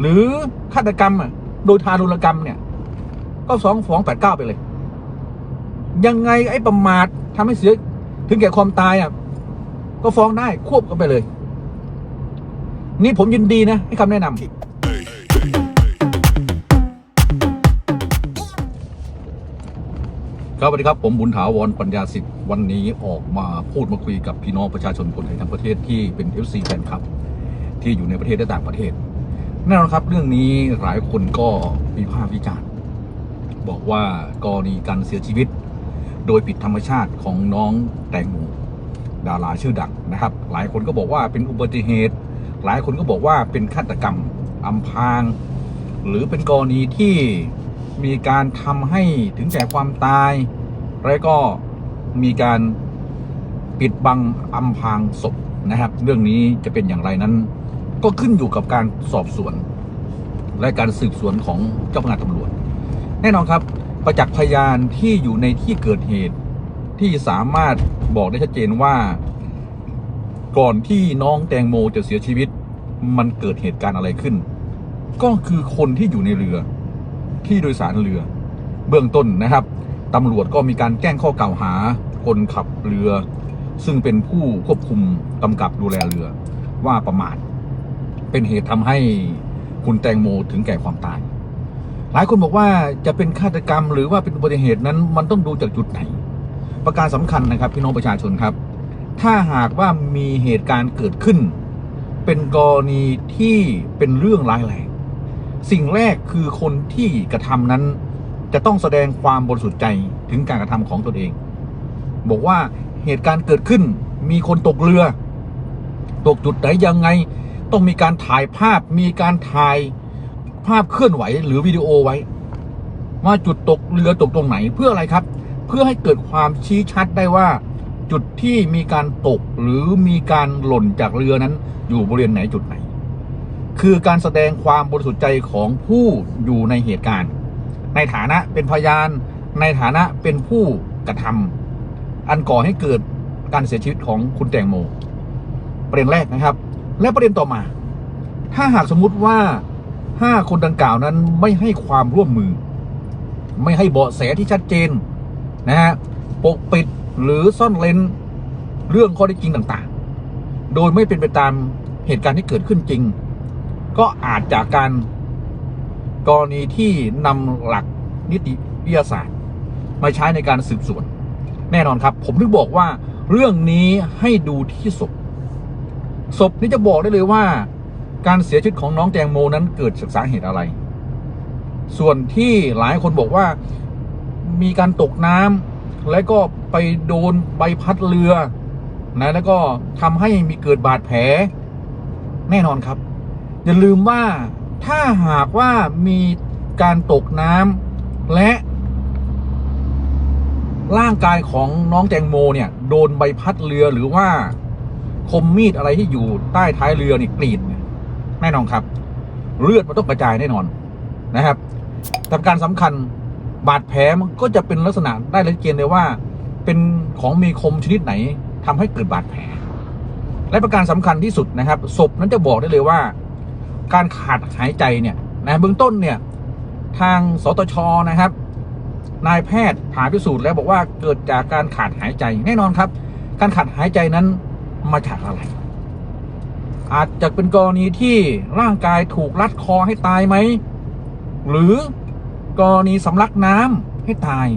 หรือฆาตกรรมอะโดยทารุณกรรมเนี่ย ก็สองฟ้องแปดเก้าไปเลย ยังไงไอ้ประมาททำให้เสียถึงแก่ความตายอะก็ฟ้องได้ควบกันไปเลย นี่ผมยินดีนะให้คำแนะนำครับสวัสดีครับ ผมบุญถาวรปัญญาสิทธิ์วันนี้ออกมาพูดมาคุยกับพี่น้องประชาชนคนไทยทั้งประเทศที่เป็น FC แฟนคลับ ที่อยู่ในประเทศและต่างประเทศ แน่นอนครับ เรื่องนี้หลายคนก็มีภาพวิจารณ์บอกว่ากรณีการเสียชีวิต โดยผิดธรรมชาติของน้องแตงโมดาราชื่อดังนะครับ หลายคนก็บอกว่าเป็นอุบัติเหตุ หลายคนก็บอกว่าเป็นฆาตกรรมอำพราง หรือเป็นกรณีที่มีการทำให้ถึงแก่ความตายแล้วก็มีการปิดบังอำพรางศพนะครับ เรื่องนี้จะเป็นอย่างไรนั้น ก็ขึ้นอยู่กับการสอบสวน และการสืบสวนของเจ้าพนักงานตำรวจ แน่นอนครับ ประจักษ์พยานที่อยู่ในที่เกิดเหตุ ที่สามารถบอกได้ชัดเจนว่า ก่อนที่น้องแตงโมจะเสียชีวิต มันเกิดเหตุการณ์อะไรขึ้น ก็คือคนที่อยู่ในเรือ ที่โดยสารเรือ เบื้องต้นนะครับตำรวจก็มีการแจ้งข้อกล่าวหา คนขับเรือ ซึ่งเป็นผู้ควบคุมกำกับดูแลเรือว่าประมาท เป็นเหตุทำให้คุณแตงโมถึงแก่ความตาย หลายคนบอกว่าจะเป็นฆาตกรรมหรือว่าเป็นอุบัติเหตุนั้น มันต้องดูจากจุดไหน ประการสำคัญนะครับ พี่น้องประชาชนครับ ถ้าหากว่ามีเหตุการณ์เกิดขึ้น เป็นกรณีที่เป็นเรื่องร้ายแรงสิ่งแรกคือคนที่กระทำนั้น จะต้องแสดงความบริสุทธิ์ใจถึงการกระทำของตนเอง บอกว่าเหตุการณ์เกิดขึ้นมีคนตกเรือ ตกจุดไหนยังไง ต้องมีการถ่ายภาพมีการถ่ายภาพเคลื่อนไหวหรือวิดีโอไว้ ว่าจุดตกเรือตกตรงไหนเพื่ออะไรครับ เพื่อให้เกิดความชี้ชัดได้ว่า จุดที่มีการตกหรือมีการหล่นจากเรือนั้น อยู่บริเวณไหนจุดไหน คือการแสดงความบริสุทธิ์ใจของผู้อยู่ในเหตุการณ์ ในฐานะเป็นพยาน ในฐานะเป็นผู้กระทำอันก่อให้เกิดการเสียชีวิตของคุณแตงโมประเด็นแรกนะครับ และประเด็นต่อมา ถ้าหากสมมุติว่าห้าคนดังกล่าวนั้นไม่ให้ความร่วมมือ ไม่ให้เบาะแสที่ชัดเจนนะฮะปกปิดหรือซ่อนเร้นเรื่องข้อเท็จจริงต่างๆ โดยไม่เป็นไปตามเหตุการณ์ที่เกิดขึ้นจริง ก็อาจจากการกรณีที่นำหลักนิติวิทยาศาสตร์ มาใช้ในการสืบสวน แน่นอนครับ ผมถึงบอกว่าเรื่องนี้ให้ดูที่ศพ ศพนี้จะบอกได้เลยว่า การเสียชีวิตของน้องแตงโมนั้นเกิดจากสาเหตุอะไร ส่วนที่หลายคนบอกว่ามีการตกน้ำและก็ไปโดนใบพัดเรือนะแล้วก็ทำให้มีเกิดบาดแผล แน่นอนครับ อย่าลืมว่าถ้าหากว่ามีการตกน้ำและ ร่างกายของน้องแตงโมเนี่ย โดนใบพัดเรือหรือว่า คมมีดอะไรที่อยู่ใต้ท้ายเรือนี่กรีดเนี่ยแน่นอนครับ เลือดมันต้องกระจายแน่นอนนะครับแต่การสำคัญบาดแผลมันก็จะเป็นลักษณะได้ชัดเจนเลยว่า เป็นของมีคมชนิดไหนทำให้เกิดบาดแผล และประการสำคัญที่สุดนะครับศพนั้นจะบอกได้เลยว่า การขาดหายใจเนี่ยนะเบื้องต้นเนี่ยทางสตชนะครับ นายแพทย์ผ่าพิสูจน์แล้วบอกว่าเกิดจากการขาดหายใจแน่นอนครับ การขาดหายใจนั้น มาจากอะไร อาจจะเป็นกรณีที่ร่างกายถูกรัดคอให้ตายไหม หรือกรณีสำลักน้ำให้ตาย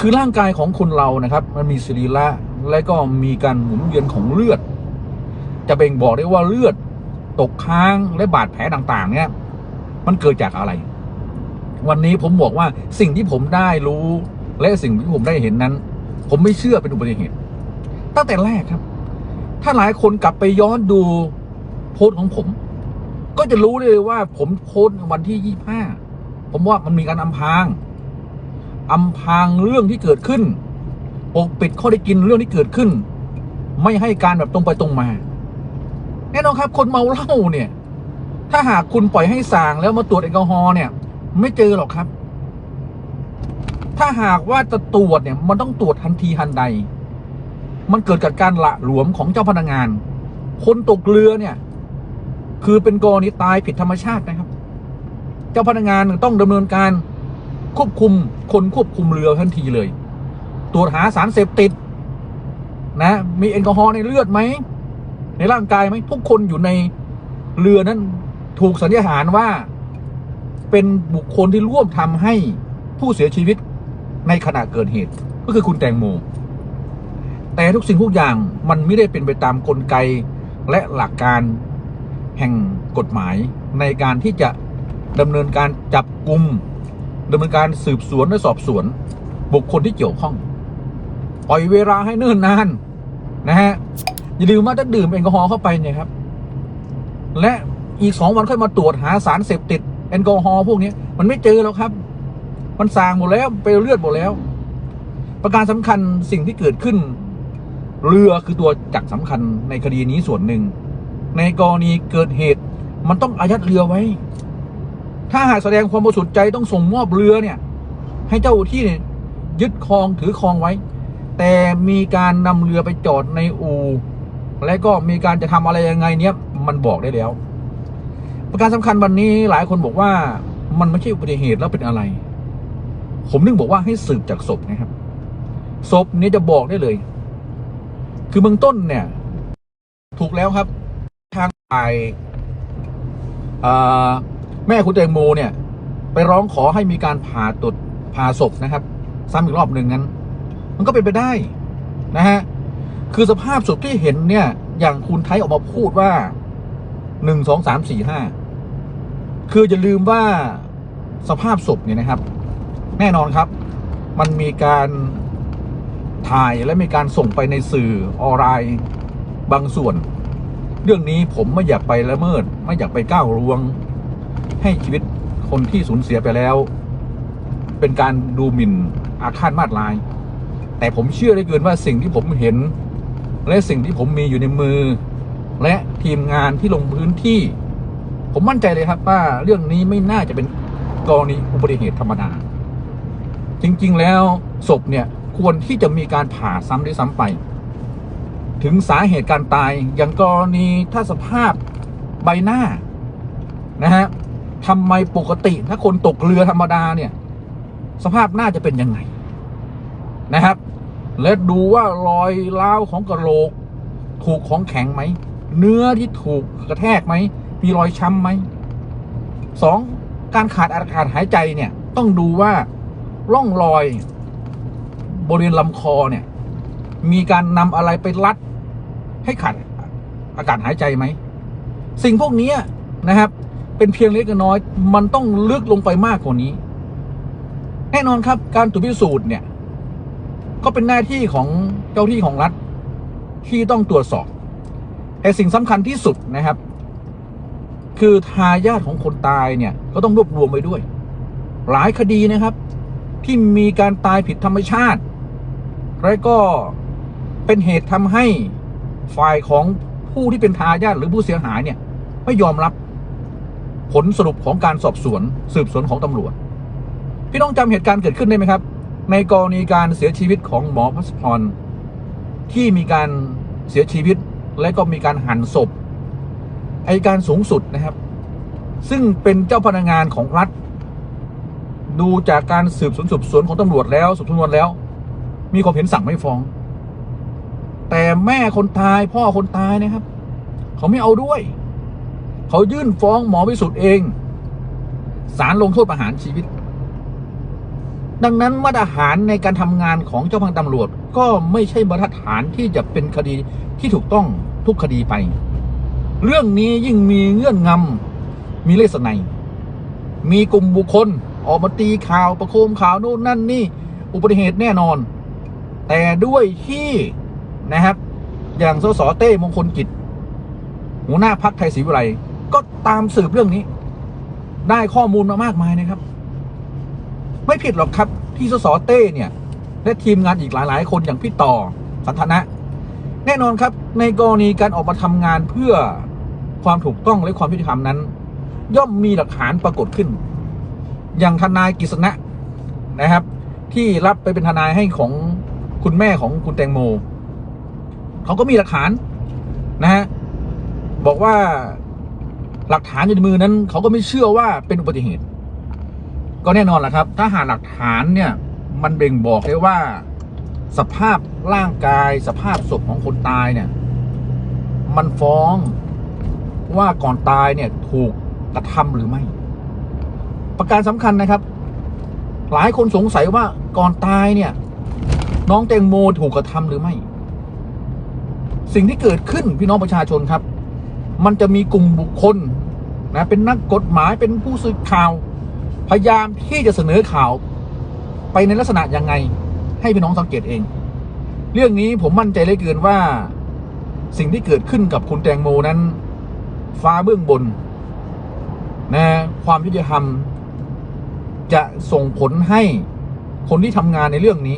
คือร่างกายของคนเรานะครับ มันมีสรีระและก็มีการหมุนเวียนของเลือด จะเบ่งบอกได้ว่าเลือดตกค้างและบาดแผลต่างๆ เนี่ย มันเกิดจากอะไร วันนี้ผมบอกว่าสิ่งที่ผมได้รู้ และสิ่งที่ผมได้เห็นนั้น ผมไม่เชื่อเป็นอุบัติเหตุ ตั้งแต่แรกครับ ถ้าหลายคนกลับไปย้อนดูโพสต์ของผม ก็จะรู้เลยว่าผมโพสต์วันที่ยี่ห้าผมว่ามันมีการอำพรางอำพรางเรื่องที่เกิดขึ้นปกปิดข้อได้จริงเรื่องที่เกิดขึ้น ไม่ให้การแบบตรงไปตรงมา แน่นอนครับ คนเมาเหล้าเนี่ย ถ้าหากคุณปล่อยให้สางแล้วมาตรวจแอลกอฮอล์เนี่ย ไม่เจอหรอกครับ ถ้าหากว่าจะตรวจเนี่ย มันต้องตรวจทันทีทันใด มันเกิดจากการละหลวมของเจ้าพนักงาน คนตกเรือเนี่ย คือเป็นกรณีตายผิดธรรมชาตินะครับ เจ้าพนักงานต้องดำเนินการควบคุมคนควบคุมเรือทันทีเลย ตรวจหาสารเสพติด นะ มีแอลกอฮอล์ในเลือดไหม ในร่างกายไหมทุกคนอยู่ในเรือนั้นถูกสัญญาหารว่าเป็นบุคคลที่ร่วมทำให้ผู้เสียชีวิตในขณะเกิดเหตุ ก็คือคุณแตงโม แต่ทุกสิ่งทุกอย่างมันไม่ได้เป็นไปตามกลไกและหลักการแห่งกฎหมายในการที่จะดำเนินการจับกลุ่มดำเนินการสืบสวนและสอบสวน บุคคลที่เกี่ยวข้องปล่อยเวลาให้เนิ่นนานนะฮะอย่าลืมว่าถ้าดื่มแอลกอฮอล์เข้าไปเนี่ยครับ และอีกสองวันค่อยมาตรวจหาสารเสพติดแอลกอฮอล์พวกนี้มันไม่เจอแล้วครับ มันสางหมดแล้วไปเลือดหมดแล้ว ประการสำคัญสิ่งที่เกิดขึ้น เรือคือตัวจักรสำคัญในคดีนี้ส่วนหนึ่ง ในกรณีเกิดเหตุ มันต้องอายัดเรือไว้ ถ้าหากแสดงความบริสุทธิ์ใจต้องส่งมอบเรือเนี่ย ให้เจ้าที่เนี่ยยึดครองถือครองไว้ แต่มีการนำเรือไปจอดในอู่และก็มีการจะทำอะไรยังไงเนี่ยมันบอกได้แล้ว ประการสำคัญวันนี้หลายคนบอกว่ามันไม่ใช่อุบัติเหตุแล้วเป็นอะไร ผมนึกบอกว่าให้สืบจากศพนะครับศพนี้จะบอกได้เลย คือเบื้องต้นเนี่ย ถูกแล้วครับ ทางฝ่ายแม่คุณแตงโมเนี่ย ไปร้องขอให้มีการผ่าตรวจผ่าศพนะครับ ซ้ำอีกรอบหนึ่งนั้น มันก็เป็นไปได้นะฮะคือสภาพศพที่เห็นเนี่ย อย่างคุณไทยออกมาพูดว่าหนึ่งสองสามสี่ห้าคืออย่าลืมว่าสภาพศพเนี่ยนะครับ แน่นอนครับ มันมีการ ถ่ายและมีการส่งไปในสื่อออนไลน์บางส่วน เรื่องนี้ผมไม่อยากไปละเมิด ไม่อยากไปก้าวล่วง ให้ชีวิตคนที่สูญเสียไปแล้ว เป็นการดูหมิ่นอาฆาตมาตราย แต่ผมเชื่อได้เกินว่าสิ่งที่ผมเห็น และสิ่งที่ผมมีอยู่ในมือ และทีมงานที่ลงพื้นที่ ผมมั่นใจเลยครับว่าเรื่องนี้ไม่น่าจะเป็นกรณีอุบัติเหตุธรรมดาจริง ๆ แล้วศพเนี่ย ควรที่จะมีการผ่าซ้ำด้วยซ้ำไป ถึงสาเหตุการตายอย่างกรณีถ้าสภาพใบหน้านะฮะทำไมปกติถ้าคนตกเรือธรรมดาเนี่ย สภาพหน่าจะเป็นยังไงนะครับ และดูว่ารอยร้าวของกระโหลก ถูกของแข็งไหม เนื้อที่ถูกกระแทกไหม มีรอยช้ำไหมสองการขาดอากาศหายใจเนี่ย ต้องดูว่าร่องรอย บริเวณลำคอเนี่ย มีการนำอะไรไปรัด ให้ขาดอากาศหายใจไหม สิ่งพวกนี้นะครับ เป็นเพียงเล็กน้อย มันต้องลึกลงไปมากกว่านี้ แน่นอนครับการตรวจพิสูจน์เนี่ย ก็เป็นหน้าที่ของเจ้าที่ของรัฐ ที่ต้องตรวจสอบแต่สิ่งสำคัญที่สุดนะครับ คือทายาทของคนตายเนี่ย ก็ต้องรวบรวมไว้ด้วย หลายคดีนะครับ ที่มีการตายผิดธรรมชาติ และก็เป็นเหตุทำให้ฝ่ายของผู้ที่เป็นทายาทหรือผู้เสียหายเนี่ย ไม่ยอมรับผลสรุปของการสอบสวนสืบสวนของตำรวจ พี่น้องจำเหตุการณ์เกิดขึ้นได้ไหมครับ ในกรณีการเสียชีวิตของหมอพัสพรที่มีการเสียชีวิตและก็มีการหั่นศพอายการสูงสุดนะครับ ซึ่งเป็นเจ้าพนักงานของรัฐ ดูจากการสืบสวนสืบสวนของตำรวจแล้วสืบสวนแล้ว มีความเห็นสั่งไม่ฟ้อง แต่แม่คนตายพ่อคนตายนะครับ เขาไม่เอาด้วย เขายื่นฟ้องหมอวิสุทธ์เองศาลลงโทษประหารชีวิต ดังนั้นมาตรฐานในการทำงานของเจ้าพนักงตำรวจ ก็ไม่ใช่มาตรฐานที่จะเป็นคดีที่ถูกต้องทุกคดีไป เรื่องนี้ยิ่งมีเงื่อนงำมีเลสไนมีกลุ่มบุคคลออกมาตีข่าวประโคมข่าวโน่นนั่นนี่ อุบัติเหตุแน่นอน แต่ด้วยที่นะครับอย่างสสเต้มงคลกิจหัวหน้าพักไทยศรีวิไลก็ตามสืบเรื่องนี้ ได้ข้อมูลมามากมายนะครับ ไม่ผิดหรอกครับที่สสเต้เนี่ย และทีมงานอีกหลาย ๆ คนอย่างพี่ต่อสันทนะ แน่นอนครับ ในกรณีการออกมาทำงานเพื่อความถูกต้องและความยุติธรรมนั้น ย่อมมีหลักฐานปรากฏขึ้น อย่างทนายกิษณะนะครับ ที่รับไปเป็นทนายให้ของ คุณแม่ของคุณแตงโมเขาก็มีหลักฐานนะฮะบอกว่าหลักฐานอยู่ในมือนั้นเขาก็ไม่เชื่อว่าเป็นอุบัติเหตุ ก็แน่นอนแหละครับ ถ้าหาหลักฐานเนี่ย มันเบ่งบอกได้ว่า สภาพร่างกาย สภาพศพของคนตายเนี่ย มันฟ้องว่าก่อนตายเนี่ยถูกกระทำหรือไม่ ประการสำคัญนะครับ หลายคนสงสัยว่าก่อนตายเนี่ย น้องแตงโมถูกกระทำหรือไม่ สิ่งที่เกิดขึ้นพี่น้องประชาชนครับ มันจะมีกลุ่มบุคคลนะเป็นนักกฎหมายเป็นผู้สื่อข่าว พยายามที่จะเสนอข่าวไปในลักษณะยังไง ให้พี่น้องสังเกตเอง เรื่องนี้ผมมั่นใจเลยเกินว่าสิ่งที่เกิดขึ้นกับคุณแตงโมนั้น ฟ้าเบื้องบนนะความยุติธรรมจะส่งผลให้คนที่ทำงานในเรื่องนี้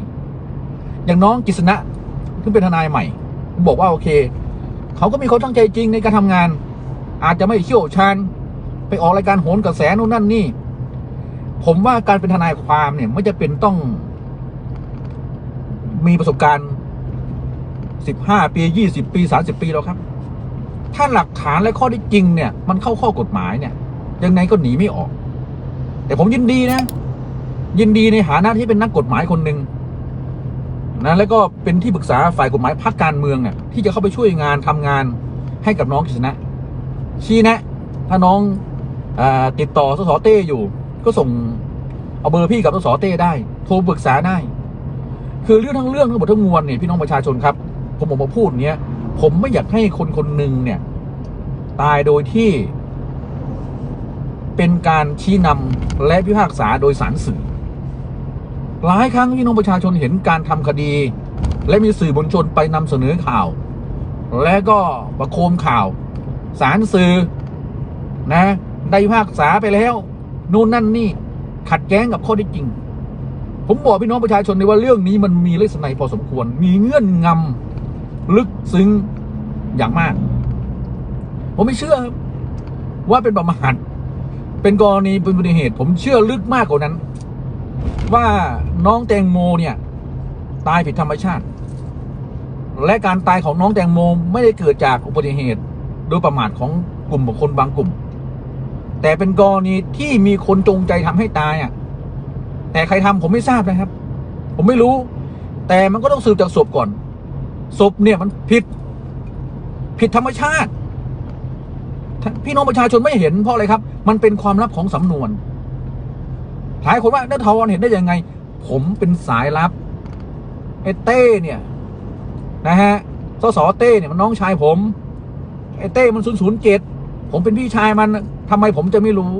อย่างน้องกิษณะซึ่งเป็นทนายใหม่บอกว่าโอเคเขาก็มีความตั้งใจจริงในการทำงาน อาจจะไม่เชี่ยวชาญไปออกรายการโหนกระแสนู่นนั่นนี่ ผมว่าการเป็นทนายความเนี่ยไม่จะเป็นต้อง มีประสบการณ์สิบห้าปียี่สิบปีสามสิบปีแล้วครับ ถ้าหลักฐานและข้อที่จริงเนี่ย มันเข้าข้อกฎหมายเนี่ย ยังไงก็หนีไม่ออก แต่ผมยินดีนะ ยินดีในฐานะที่เป็นนักกฎหมายคนหนึ่ง นะแล้วก็เป็นที่ปรึกษาฝ่ายกฎหมายพรรคการเมืองเนี่ยที่จะเข้าไปช่วยงานทำงานให้กับน้องกฤษณะ ชี้แนะ ถ้าน้องอติดต่อสสเต้อยู่ ก็ส่งเอาเบอร์พี่กับสสเต้ได้ โทรปรึกษาได้ คือเรื่องทั้งเรื่องทั้งหมดทั้งมวลเนี่ยพี่น้องประชาชนครับ ผมออกมาพูดเนี้ยผมไม่อยากให้คนคนหนึ่งเนี่ย ตายโดยที่ เป็นการชี้นำและพิพากษาโดยสารสื่อ หลายครั้งพี่น้องประชาชนเห็นการทำคดี และมีสื่อมวลชนไปนำเสนอข่าว และก็ประโคมข่าว สารสื่อนะได้พิพากษาไปแล้วนู่นนั่นนี่ขัดแย้งกับข้อท็จจริง ผมบอกพี่น้องประชาชนเลยว่าเรื่องนี้มันมีลักษณะพอสมควร มีเงื่อนงำลึกซึ้งอย่างมาก ผมไม่เชื่อครับว่าเป็นประมาทเป็นกรณีเป็นอุบัติเหตุ ผมเชื่อลึกมากกว่านั้น ว่าน้องแตงโมเนี่ย ตายผิดธรรมชาติ และการตายของน้องแตงโมไม่ได้เกิดจากอุบัติเหตุ โดยประมาทของกลุ่มบุคคลบางกลุ่ม แต่เป็นกรณีที่มีคนจงใจทำให้ตายอะ แต่ใครทำผมไม่ทราบนะครับ ผมไม่รู้ แต่มันก็ต้องสืบจากศพก่อน ศพเนี่ยมันผิด ผิดธรรมชาติ พี่น้องประชาชนไม่เห็นเพราะอะไรครับ มันเป็นความลับของสำนวน หลายคนว่านัทวรเห็นได้ยังไง ผมเป็นสายลับไอ้เต้เนี่ยนะฮะสสเต้เนี่ยมันน้องชายผมไอ้เต้มันศูนย์ศูนย์เจ็ดผมเป็นพี่ชายมันทำไมผมจะไม่รู้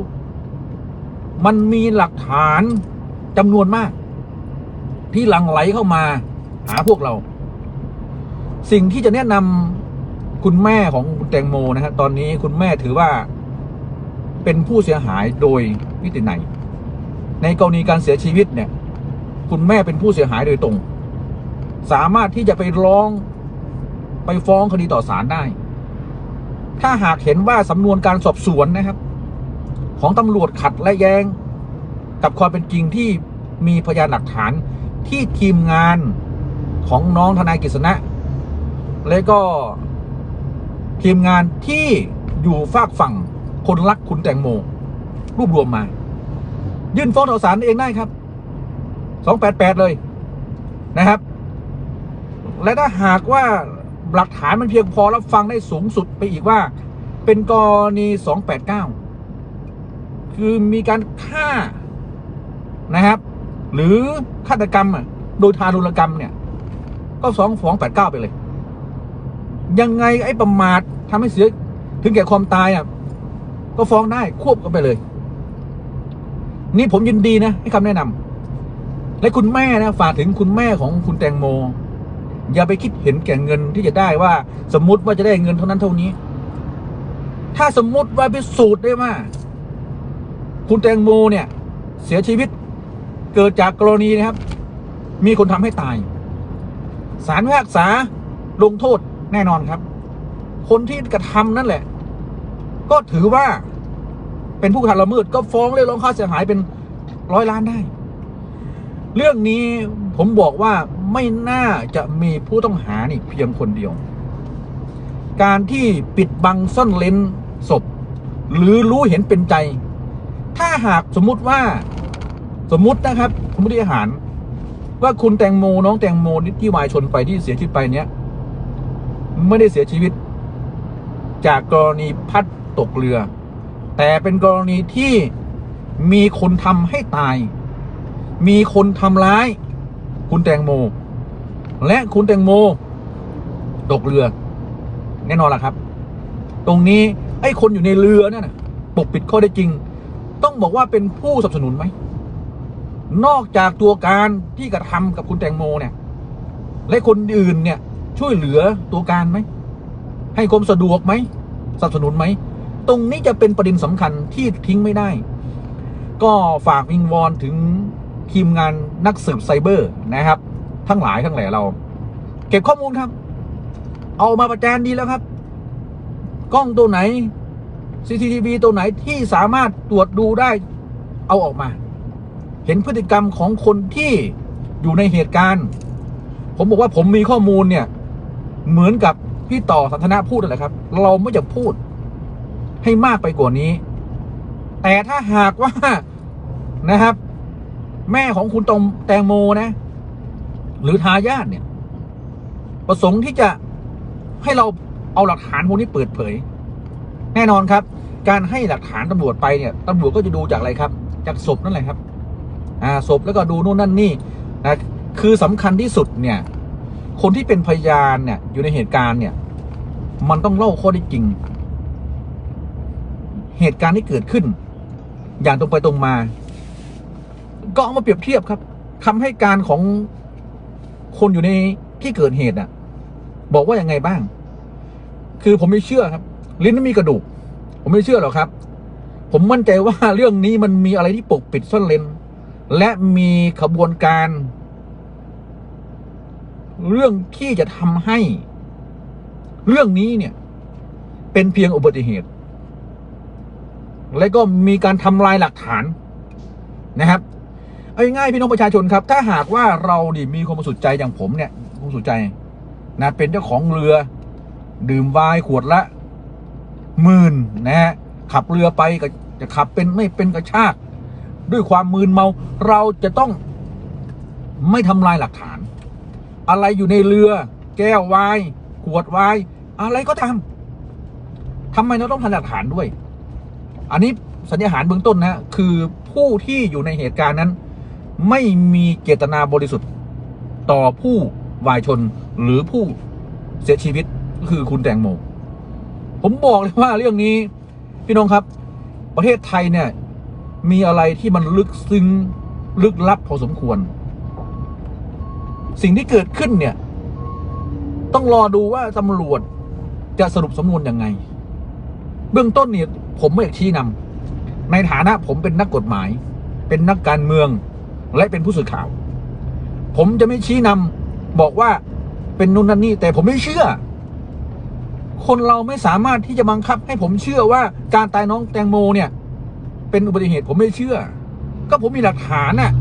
มันมีหลักฐานจำนวนมาก ที่หลั่งไหลเข้ามา หาพวกเรา สิ่งที่จะแนะนำคุณแม่ของคุณแตงโมนะครับตอนนี้คุณแม่ถือว่า เป็นผู้เสียหายโดยนิติไหน ในกรณีการเสียชีวิตเนี่ยคุณแม่เป็นผู้เสียหายโดยตรง สามารถที่จะไปร้องไปฟ้องคดีต่อศาลได้ ถ้าหากเห็นว่าสำนวนการสอบสวนนะครับ ของตำรวจขัดและแย้ง กับความเป็นจริงที่มีพยานหลักฐานที่ทีมงานของน้องทนายกฤษณะ และก็ทีมงานที่อยู่ฝากฝั่งคนรักคุณแตงโมรวบรวมมา ยื่นฟ้องต่อศาลเองได้ครับ288เลยนะครับ และถ้าหากว่าหลักฐานมันเพียงพอรับฟังได้สูงสุดไปอีกว่า เป็นกรณี289คือมีการฆ่านะครับ หรือฆาตกรรมอะโดยทารุณกรรมเนี่ย ก็สองฟ้องแปดเก้าไปเลย ยังไงไอ้ประมาททำให้เสียถึงแก่ความตายอะก็ฟ้องได้ควบกันไปเลย นี่ผมยินดีนะให้คำแนะนำและคุณแม่นะฝากถึงคุณแม่ของคุณแตงโม อย่าไปคิดเห็นแก่เงินที่จะได้ว่า สมมุติว่าจะได้เงินเท่านั้นเท่านี้ ถ้าสมมุติว่าพิสูจน์ได้ว่าคุณแตงโมเนี่ย เสียชีวิตเกิดจากกรณีนะครับ มีคนทำให้ตายศาลพิพากษาลงโทษแน่นอนครับ คนที่กระทำนั่นแหละ ก็ถือว่า เป็นผู้กระทำละเมิดก็ฟ้องเรียกร้องค่าเสียหายเป็นร้อยล้านได้ เรื่องนี้ผมบอกว่าไม่น่าจะมีผู้ต้องหานี่เพียงคนเดียว การที่ปิดบังซ่อนเลนศพ หรือรู้เห็นเป็นใจ ถ้าหากสมมุติว่าสมมตินะครับ สมมติฐานว่าคุณแตงโมน้องแตงโมที่วายชนไปที่เสียชีวิตไปเนี้ยไม่ได้เสียชีวิต จากกรณีพัดตกเรือ แต่เป็นกรณีที่มีคนทำให้ตาย มีคนทำร้าย คุณแตงโม และคุณแตงโม ตกเรือ แน่นอนล่ะครับ ตรงนี้ไอ้คนอยู่ในเรือนั่นน่ะปกปิดข้อได้จริง ต้องบอกว่าเป็นผู้สนับสนุนไหม นอกจากตัวการที่กระทำกับคุณแตงโมเนี่ย และคนอื่นเนี่ยช่วยเหลือตัวการไหม ให้ความสะดวกไหมสนับสนุนไหม ตรงนี้จะเป็นประเด็นสำคัญที่ทิ้งไม่ได้ ก็ฝากวิงวอนถึงทีมงานนักสืบไซเบอร์นะครับ ทั้งหลายทั้งแหล่เรา เก็บข้อมูลครับ เอามาประจานดีแล้วครับ กล้องตัวไหน CCTV ตัวไหนที่สามารถตรวจดูได้เอาออกมา เห็นพฤติกรรมของคนที่อยู่ในเหตุการณ์ ผมบอกว่าผมมีข้อมูลเนี่ย เหมือนกับพี่ต่อสันทนาพูดนั่นแหละครับ เราไม่จะพูด ให้มากไปกว่านี้ แต่ถ้าหากว่านะครับ แม่ของคุณตงแตงโมนะ หรือทายาทเนี่ย ประสงค์ที่จะให้เราเอาหลักฐานพวกนี้เปิดเผย แน่นอนครับ การให้หลักฐานตำรวจไปเนี่ยตำรวจก็จะดูจากอะไรครับ จากศพนั่นแหละครับอ่าศพแล้วก็ดูนู่นนั่นนี่นะคือสำคัญที่สุดเนี่ย คนที่เป็นพยานเนี่ยอยู่ในเหตุการณ์เนี่ย มันต้องเล่าข้อได้จริง เหตุการณ์ที่เกิดขึ้น อย่างตรงไปตรงมา ก็เอามาเปรียบเทียบครับคำให้การของคนอยู่ในที่เกิดเหตุอะ บอกว่ายังไงบ้าง คือผมไม่เชื่อครับ ลิ้นไม่มีกระดูก ผมไม่เชื่อหรอกครับ ผมมั่นใจว่าเรื่องนี้มันมีอะไรที่ปกปิดซ่อนเลนและมีขบวนการ เรื่องที่จะทำให้ เรื่องนี้เนี่ย เป็นเพียงอุบัติเหตุ และก็มีการทำลายหลักฐานนะครับ เอาง่ายพี่น้องประชาชนครับ ถ้าหากว่าเราดิมีความบริสุทธิ์ใจอย่างผมเนี่ยความบริสุทธิ์ใจนะเป็นเจ้าของเรือ ดื่มวน์ขวดละหมื่นนะฮะขับเรือไปก็จะขับเป็นไม่เป็นกระชาก ด้วยความมืนเมาเราจะต้องไม่ทำลายหลักฐาน อะไรอยู่ในเรือ แก้ววน์ขวดวน์อะไรก็ทำทำไมเราต้องทำหลักฐานด้วย อันนี้สัญญาหารเบื้องต้นนะ คือผู้ที่อยู่ในเหตุการณ์นั้น ไม่มีเจตนาบริสุทธิ์ต่อผู้วายชนหรือผู้เสียชีวิตก็คือคุณแตงโม ผมบอกเลยว่าเรื่องนี้ พี่น้องครับ ประเทศไทยเนี่ย มีอะไรที่มันลึกซึ้งลึกลับพอสมควร สิ่งที่เกิดขึ้นเนี่ย ต้องรอดูว่าตำรวจจะสรุปสำนวนยังไง เบื้องต้นเนี่ย ผมไม่อยากชี้นำในฐานะผมเป็นนักกฎหมาย เป็นนักการเมืองและเป็นผู้สื่อข่าว ผมจะไม่ชี้นำบอกว่าเป็นนู่นนั่นนี่แต่ผมไม่เชื่อ คนเราไม่สามารถที่จะบังคับให้ผมเชื่อว่าการตายน้องแตงโมเนี่ย เป็นอุบัติเหตุผมไม่เชื่อ ก็ผมมีหลักฐานน่ะ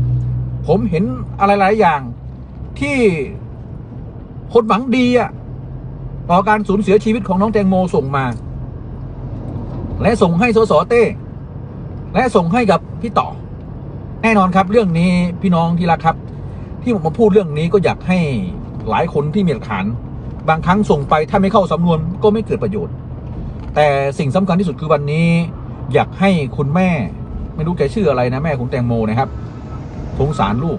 ผมเห็นอะไรหลายอย่างที่คนหวังดีอะต่อการสูญเสียชีวิตของน้องแตงโมส่งมา และส่งให้สสเต้และส่งให้กับพี่ต่อ แน่นอนครับ เรื่องนี้พี่น้องที่รักครับ ที่ผมมาพูดเรื่องนี้ก็อยากให้หลายคนที่มีหลักฐาน บางครั้งส่งไปถ้าไม่เข้าสำนวนก็ไม่เกิดประโยชน์ แต่สิ่งสำคัญที่สุดคือวันนี้ อยากให้คุณแม่ ไม่รู้แกชื่ออะไรนะแม่คุณแตงโมนะครับสงสารลูก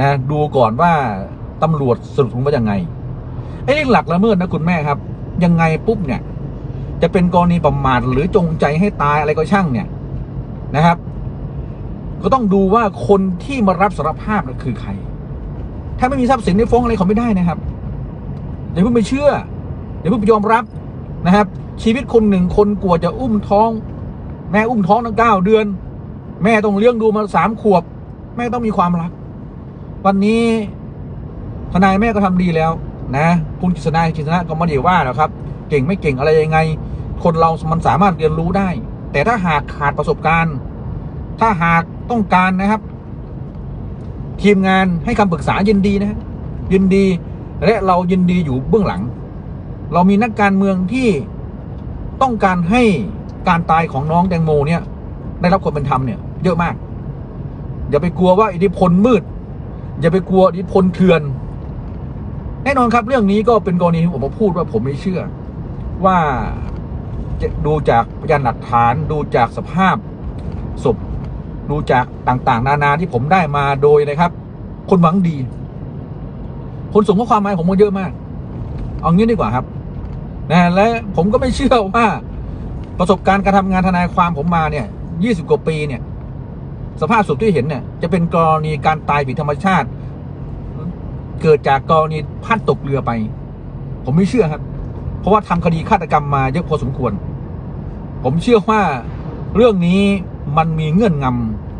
นะดูก่อนว่าตำรวจสรุปว่ายังไงไอ้เรื่องหลักละเมิดนะคุณแม่ครับ ยังไงปุ๊บเนี่ย จะเป็นกรณีประมาทหรือจงใจให้ตายอะไรก็ช่างเนี่ยนะครับ ก็ต้องดูว่าคนที่มารับสารภาพนะคือใคร ถ้าไม่มีทรัพย์สินในฟ้องอะไรเขาไม่ได้นะครับอย่าเพิ่งไปเชื่ออย่าเพิ่งไปยอมรับนะครับ ชีวิตคนหนึ่งคนกลัวจะอุ้มท้อง แม่อุ้มท้องตั้งเก้าเดือน แม่ต้องเลี้ยงดูมาสามขวบ แม่ต้องมีความรัก วันนี้ทนายแม่ก็ทำดีแล้ว นะ คุณกฤษณากิษณะก็ไม่ได้ว่าหรอกครับ เก่งไม่เก่งอะไรยังไง คนเรามันสามารถเรียนรู้ได้ แต่ถ้าหากขาดประสบการณ์ ถ้าหากต้องการนะครับ ทีมงานให้คำปรึกษายินดีนะฮะยินดีและเรายินดีอยู่เบื้องหลัง เรามีนักการเมืองที่ต้องการให้การตายของน้องแตงโมเนี่ย ได้รับความเป็นธรรมเนี่ยเยอะมาก อย่าไปกลัวว่าอิทธิพลมืด อย่าไปกลัวอิทธิพลเถื่อน แน่นอนครับเรื่องนี้ก็เป็นกรณีที่ผมมาพูดว่าผมไม่เชื่อ ว่าดูจากพยานหลักฐานดูจากสภาพศพดูจากต่างๆ นานาที่ผมได้มาโดยนะครับ คนหวังดี คนส่งข้อความมาผมก็เยอะมาก เอางี้ดีกว่าครับนะและผมก็ไม่เชื่อว่า ประสบการณ์การทำงานทนายความผมมาเนี่ยยี่สิบกว่าปีเนี่ย สภาพศพที่เห็นเนี่ย จะเป็นกรณีการตายผิดธรรมชาติ เกิดจากกรณีพลัดตกเรือไป ผมไม่เชื่อครับ ราะว่าทำคดีฆาตกรรมมาเยอะพอสมควร ผมเชื่อว่าเรื่องนี้มันมีเงื่อนง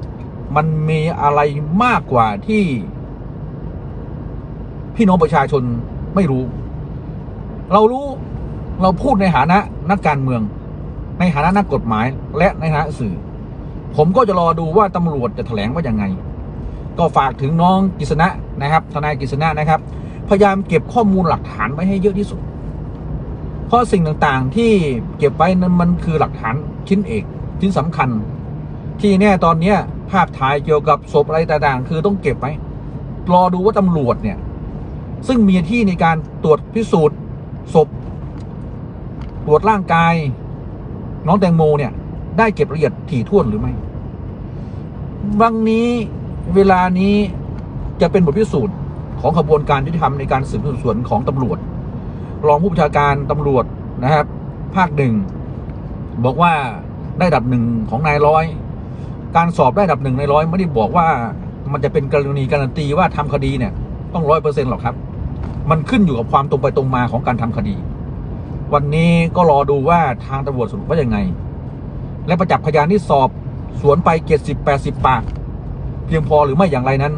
ำมันมีอะไรมากกว่าที่ พี่น้องประชาชนไม่รู้ เรารู้เราพูดในฐานะนักการเมือง ในฐานะนักกฎหมายและในฐานะสื่อ ผมก็จะรอดูว่าตำรวจจะแถลงว่ายังไง ก็ฝากถึงน้องกฤษณะนะครับ ทนายกฤษณะนะครับ พยายามเก็บข้อมูลหลักฐานไว้ให้เยอะที่สุด เพราะสิ่งต่างๆที่เก็บไว้นั้นมันคือหลักฐานชิ้นเอกชิ้นสำคัญ ที่แน่ตอนเนี้ยภาพถ่ายเกี่ยวกับศพอะไรต่างๆ คือต้องเก็บไว้รอดูว่าตำรวจเนี่ย ซึ่งมีที่ในการตรวจพิสูจน์ศพตรวจร่างกาย น้องแตงโมเนี่ย ได้เก็บละเอียดถี่ถ้วนหรือไม่วันนี้เวลานี้จะเป็นบทพิสูจน์ของขบวนการยุติธรรมในการสืบสวนของตำรวจ รองผู้บัญชาการตำรวจนะครับ ภาคหนึ่งบอกว่าได้ดับหนึ่งของนายร้อย การสอบได้ดับหนึ่งในร้อยไม่ได้บอกว่ามันจะเป็นกรณีการันตีว่าทำคดีเนี่ย ต้องร้อยเปอร์เซ็นต์หรอกครับ มันขึ้นอยู่กับความตรงไปตรงมาของการทำคดี วันนี้ก็รอดูว่าทางตำรวจสรุปว่ายังไง และประจักษ์พยานที่สอบสวนไปเจ็ดสิบแปดสิบปาก เพียงพอหรือไม่อย่างไรนั้น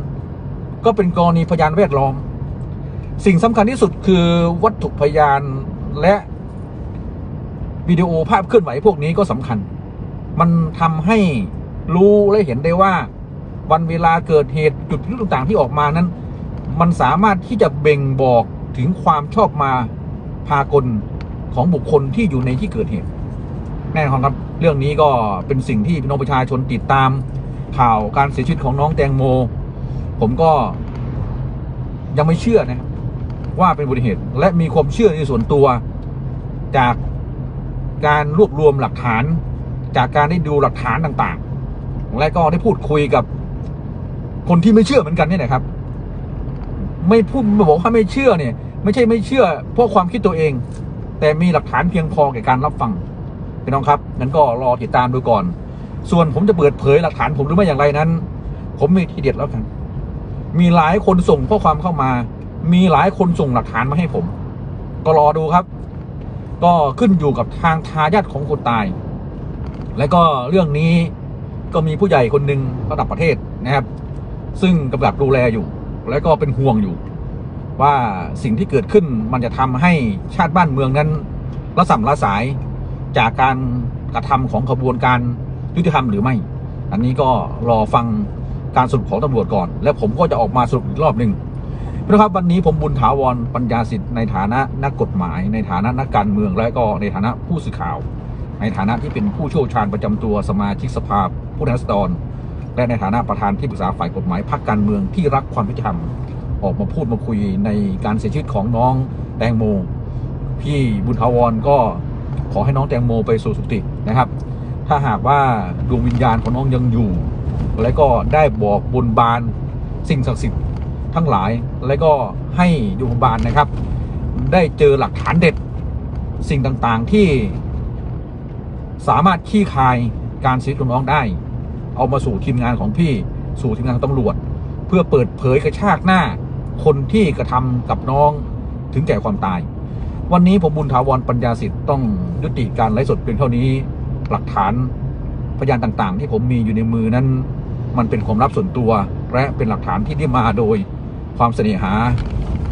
ก็เป็นกรณีพยานแวดล้อม สิ่งสำคัญที่สุดคือวัตถุพยานและวิดีโอภาพเคลื่อนไหวพวกนี้ก็สำคัญ มันทำให้รู้และเห็นได้ว่า วันเวลาเกิดเหตุจุดพิรุธต่างๆที่ออกมานั้น มันสามารถที่จะเบ่งบอกถึงความชอบมาพากลของบุคคลที่อยู่ในที่เกิดเหตุแน่นอนครับ เรื่องนี้ก็เป็นสิ่งที่พี่น้องประชาชนติดตาม ข่าวการเสียชีวิตของน้องแตงโม ผมก็ยังไม่เชื่อนะครับ ว่าเป็นอุบัติเหตุ และมีความเชื่อในส่วนตัว จากการรวบรวมหลักฐาน จากการได้ดูหลักฐานต่างๆ และก็ได้พูดคุยกับคนที่ไม่เชื่อเหมือนกันเนี่ยนะครับ ไม่พูดไม่บอกว่าไม่เชื่อเนี่ย ไม่ใช่ไม่เชื่อเพราะความคิดตัวเอง แต่มีหลักฐานเพียงพอแก่การรับฟังพี่น้องครับงั้นก็รอติดตามดูก่อน ส่วนผมจะเปิดเผยหลักฐานผมหรือไม่อย่างไรนั้น ผมมีทีเด็ดแล้วกันมีหลายคนส่งข้อความเข้ามา มีหลายคนส่งหลักฐานมาให้ผม ก็รอดูครับ ก็ขึ้นอยู่กับทางทายาทของคนตาย และก็เรื่องนี้ก็มีผู้ใหญ่คนหนึ่งระดับประเทศนะครับ ซึ่งกำกับดูแลอยู่ และก็เป็นห่วงอยู่ ว่าสิ่งที่เกิดขึ้นมันจะทำให้ชาติบ้านเมืองนั้นละสัมละสายจากการกระทำของขบวนการยุติธรรมหรือไม่ อันนี้ก็รอฟังการสรุปของตำรวจก่อน แล้วผมก็จะออกมาสรุปอีกรอบหนึ่ง นะครับวันนี้ผมบุญถาวรปัญญาสิทธิ์ในฐานะนักกฎหมาย ในฐานะนักการเมืองและก็ในฐานะผู้สื่อข่าว ในฐานะที่เป็นผู้เชี่ยวชาญประจำตัวสมาชิกสภาผู้แทนราษฎรและในฐานะประธานที่ปรึกษาฝ่ายกฎหมายพรรคการเมืองที่รักความยุติธรรมออกมาพูดมาคุยในการเสียชีวิตของน้องแตงโมพี่บุญทาวรก็ขอให้น้องแตงโมไปสู่สุคตินะครับ ถ้าหากว่าดวงวิญญาณของน้องยังอยู่ และก็ได้บอกบนบานสิ่งศักดิ์สิทธิ์ ทั้งหลาย และก็ให้ดวงบานนะครับ ได้เจอหลักฐานเด็ดสิ่งต่างๆที่ สามารถขี้คายการเสียชีวิตของน้องได้ เอามาสู่ทีมงานของพี่สู่ทีมงานของตำรวจ เพื่อเปิดเผยกระชากหน้า คนที่กระทำกับน้องถึงแก่ความตาย วันนี้ผมบุญถาวรปัญญาสิทธิ์ต้องยุติการไลฟ์สดเพียงเท่านี้ หลักฐานพยานต่างๆ ที่ผมมีอยู่ในมือนั้น มันเป็นความลับส่วนตัว และเป็นหลักฐานที่ได้มาโดย ความเสน่หา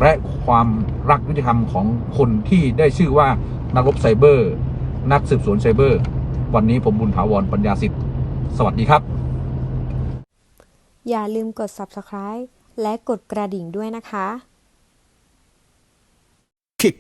และความรักยุติธรรมของคนที่ได้ชื่อว่านักรบไซเบอร์ นักสืบสวนไซเบอร์ วันนี้ผมบุญถาวรปัญญาสิทธิ์ สวัสดีครับ อย่าลืมกด subscribe และกดกระดิ่งด้วยนะคะ kick.